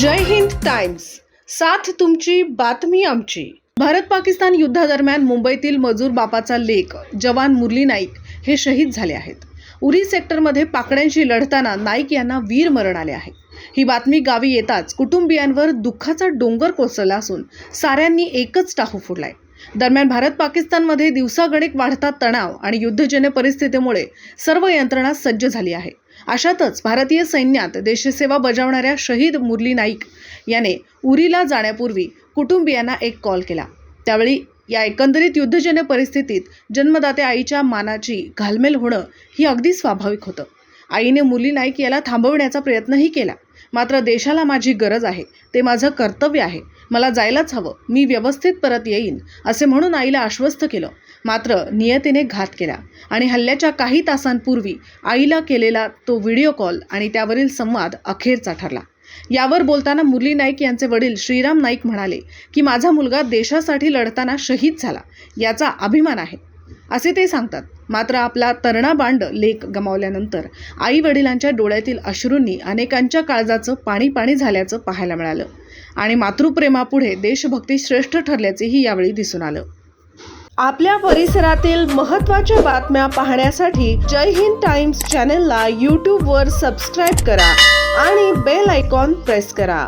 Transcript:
जय Hind Times साथ तुमची बातमी आमची. भारत पाकिस्तान युद्धादरम्यान मुंबईतील मजूर बापाचा लेक जवान मुरली नाईक हे शहीद झाले आहेत. उरी सेक्टरमध्ये पाकड्यांशी लढताना नाईक यांना वीर मरण आले आहे. ही बातमी गावी येताच कुटुंबियांवर दुःखाचा डोंगर कोसळला असून साऱ्यांनी एकच टाहू फुडलाय. दरम्यान भारत पाकिस्तानमध्ये दिवसागणिक वाढता तणाव आणि युद्धजन्य परिस्थितीमुळे सर्व यंत्रणा सज्ज झाली आहे. अशातच भारतीय सैन्यात देशसेवा बजावणाऱ्या शहीद मुरली नाईक याने उरीला जाण्यापूर्वी कुटुंबियांना एक कॉल केला. त्यावेळी या एकंदरीत युद्धजन्य परिस्थितीत जन्मदात्या आईच्या मानाची घालमेल होणं ही अगदी स्वाभाविक होतं. आईने मुरली नाईक याला थांबवण्याचा प्रयत्नही केला. मात्र देशाला माझी गरज आहे. ते माझं कर्तव्य आहे. मला जायलाच हवं. मी व्यवस्थित परत येईन असे म्हणून आईला आश्वस्त केलं. मात्र नियतीने घात केला आणि हल्ल्याच्या काही तासांपूर्वी आईला केलेला तो व्हिडिओ कॉल आणि त्यावरील संवाद अखेरचा ठरला. यावर बोलताना मुरली नाईक यांचे वडील श्रीराम नाईक म्हणाले की माझा मुलगा देशासाठी लढताना शहीद झाला. याचा अभिमान आहे. असे ते सांगतात. मात्र आपला तरणा बांड लेख गमावल्यानंतर आई वडिलांच्या डोळ्यातील अश्रूंनी अनेकांच्या काळजाचं पाणी पाणी झाल्याचं पाहायला मिळालं आणि मातृप्रेमापुढे देशभक्ती श्रेष्ठ ठरल्याचेही यावेळी दिसून आलं. आपल्या परिसरातील महत्त्वाच्या बातम्या पाहण्यासाठी जय हिंद टाइम्स चॅनलला यूट्यूबवर सबस्क्राईब करा आणि बेल आयकॉन प्रेस करा.